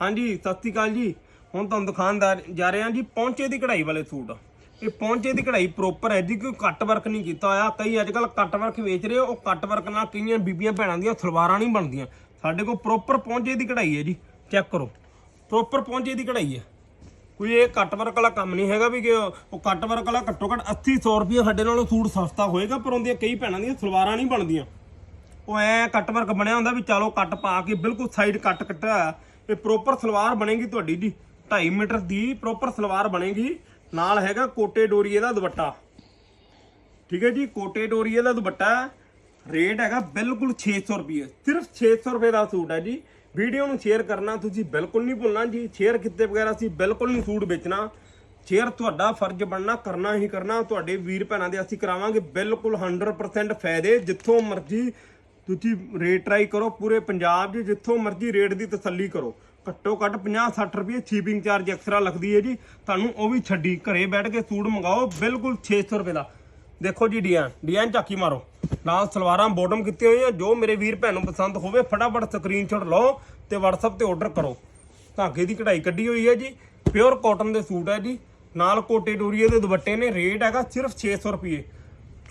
ਹਾਂਜੀ, ਸਤਿ ਸ਼੍ਰੀ ਅਕਾਲ ਜੀ। ਹੁਣ ਤੁਹਾਨੂੰ ਦੁਕਾਨਦਾਰ ਜਾ ਰਹੇ ਹਾਂ ਜੀ ਪੌਂਚੇ ਦੀ ਕਢਾਈ ਵਾਲੇ ਸੂਟ। ਇਹ ਪੌਂਚੇ ਦੀ ਕਢਾਈ ਪ੍ਰੋਪਰ ਹੈ ਜੀ, ਕੋਈ ਕੱਟ ਵਰਕ ਨਹੀਂ ਕੀਤਾ ਹੋਇਆ। ਕਈ ਅੱਜ ਕੱਲ ਕੱਟ ਵਰਕ ਵੇਚ ਰਹੇ, ਉਹ ਕੱਟ ਵਰਕ ਨਾਲ ਕਈਆਂ ਬੀਬੀਆਂ ਭੈਣਾਂ ਦੀਆਂ ਸਲਵਾਰਾਂ ਨਹੀਂ ਬਣਦੀਆਂ। ਸਾਡੇ ਕੋਲ ਪ੍ਰੋਪਰ ਪੌਂਚੇ ਦੀ ਕਢਾਈ ਹੈ ਜੀ ਚੈੱਕ ਕਰੋ। ਪ੍ਰੋਪਰ ਪੌਂਚੇ ਦੀ ਕਢਾਈ ਹੈ। ਕੋਈ ਇਹ ਕੱਟ ਵਰਕ ਵਾਲਾ ਕੰਮ ਨਹੀਂ ਹੈਗਾ ਵੀ ਕਿ ਉਹ ਕੱਟ ਵਰਕ ਵਾਲਾ ਘੱਟੋ ਘੱਟ 80 ਰੁਪਏ ਸਾਡੇ ਨਾਲੋਂ ਸੂਟ ਸਸਤਾ ਹੋਏਗਾ, ਪਰ ਉਹਦੀਆਂ ਕਈ ਭੈਣਾਂ ਦੀਆਂ ਸਲਵਾਰਾਂ ਨਹੀਂ ਬਣਦੀਆਂ। ਉਹ ਐ ਕੱਟ ਵਰਕ ਬਣਿਆ ਹੁੰਦਾ ਵੀ ਚਲੋ ਕੱਟ ਪਾ ਕੇ ਬਿਲਕੁਲ ਸਾਈਡ ਕੱਟ ਕੱਟਿਆ ਹੋਇਆ। ਇਹ ਪ੍ਰੋਪਰ ਸਲਵਾਰ ਬਣੇਗੀ ਤੁਹਾਡੀ ਜੀ। 2.5 ਮੀਟਰ ਦੀ ਪ੍ਰੋਪਰ ਸਲਵਾਰ ਬਣੇਗੀ। ਨਾਲ ਹੈਗਾ ਕੋਟੇ ਡੋਰੀਏ ਦਾ ਦੁਪੱਟਾ। ਠੀਕ ਹੈ ਜੀ, ਕੋਟੇ ਡੋਰੀਏ ਦਾ ਦੁਪੱਟਾ। ਰੇਟ ਹੈਗਾ ਬਿਲਕੁਲ 600 ਰੁਪਏ ਸਿਰਫ 600 ਰੁਪਏ ਦਾ ਸੂਟ ਹੈ ਜੀ। ਵੀਡੀਓ ਨੂੰ ਸ਼ੇਅਰ ਕਰਨਾ, ਤੁਸੀਂ ਬਿਲਕੁਲ ਨਹੀਂ ਭੁੱਲਣਾ ਜੀ। ਸ਼ੇਅਰ ਕੀਤੇ ਵਗੈਰਾ ਅਸੀਂ ਬਿਲਕੁਲ ਨਹੀਂ ਸੂਟ ਵੇਚਣਾ। ਸ਼ੇਅਰ ਤੁਹਾਡਾ ਫਰਜ਼ ਬਣਨਾ, ਕਰਨਾ ਹੀ ਕਰਨਾ। ਤੁਹਾਡੇ ਵੀਰ ਭੈਣਾਂ ਦੇ ਅਸੀਂ ਕਰਾਵਾਂਗੇ ਬਿਲਕੁਲ 100% ਫਾਇਦੇ। ਜਿੱਥੋਂ ਮਰਜ਼ੀ ਤੁਸੀਂ ਰੇਟ ਟਰਾਈ ਕਰੋ ਪੂਰੇ ਪੰਜਾਬ 'ਚ, ਜਿੱਥੋਂ ਮਰਜ਼ੀ ਰੇਟ ਦੀ ਤਸੱਲੀ ਕਰੋ। ਘੱਟੋ ਘੱਟ 50-60 ਰੁਪਏ ਸ਼ਿਪਿੰਗ ਚਾਰਜ ਐਕਸਟਰਾ ਲੱਗਦੀ ਹੈ ਜੀ। ਤੁਹਾਨੂੰ ਉਹ ਵੀ ਛੱਡੀ, ਘਰੇ ਬੈਠ ਕੇ ਸੂਟ ਮੰਗਾਓ, ਬਿਲਕੁਲ 600 ਰੁਪਏ ਦਾ। ਦੇਖੋ ਜੀ ਡਿਜ਼ਾਈਨ ਡਿਜ਼ਾਈਨ ਝਾਕੀ ਮਾਰੋ। ਨਾਲ ਸਲਵਾਰਾਂ ਬੋਟਮ ਕੀਤੇ ਹੋਏ ਆ ਜੋ ਮੇਰੇ ਵੀਰ ਭੈਣ ਨੂੰ ਪਸੰਦ ਹੋਵੇ, ਫਟਾਫਟ ਸਕਰੀਨਸ਼ਾਟ ਲਓ ਤੇ WhatsApp ਤੇ ਆਰਡਰ ਕਰੋ। ਧਾਗੇ ਦੀ ਕਢਾਈ ਕੱਢੀ ਹੋਈ ਹੈ ਜੀ ਪਿਓਰ ਕਾਟਨ ਦੇ ਸੂਟ ਹੈ ਜੀ। ਨਾਲ ਕੋਟੇ ਡੋਰੀਏ ਦੇ ਦੁਪੱਟੇ ਨੇ ਰੇਟ ਹੈਗਾ ਸਿਰਫ 600 ਰੁਪਏ।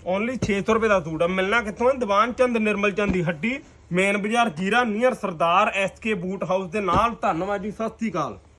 ਓਨਲੀ 600 ਰੁਪਏ ਦਾ ਸੂਟ ਆ। ਮਿਲਣਾ ਕਿੱਥੋਂ ਹੈ ਦੀਵਾਨ ਚੰਦ, ਨਿਰਮਲ ਚੰਦ ਦੀ ਹੱਡੀ, ਮੇਨ ਬਾਜ਼ਾਰ Zira, near Sardar SK boot house ਦੇ ਨਾਲ। ਧੰਨਵਾਦ ਜੀ, ਸਤਿ ਸ੍ਰੀ ਅਕਾਲ।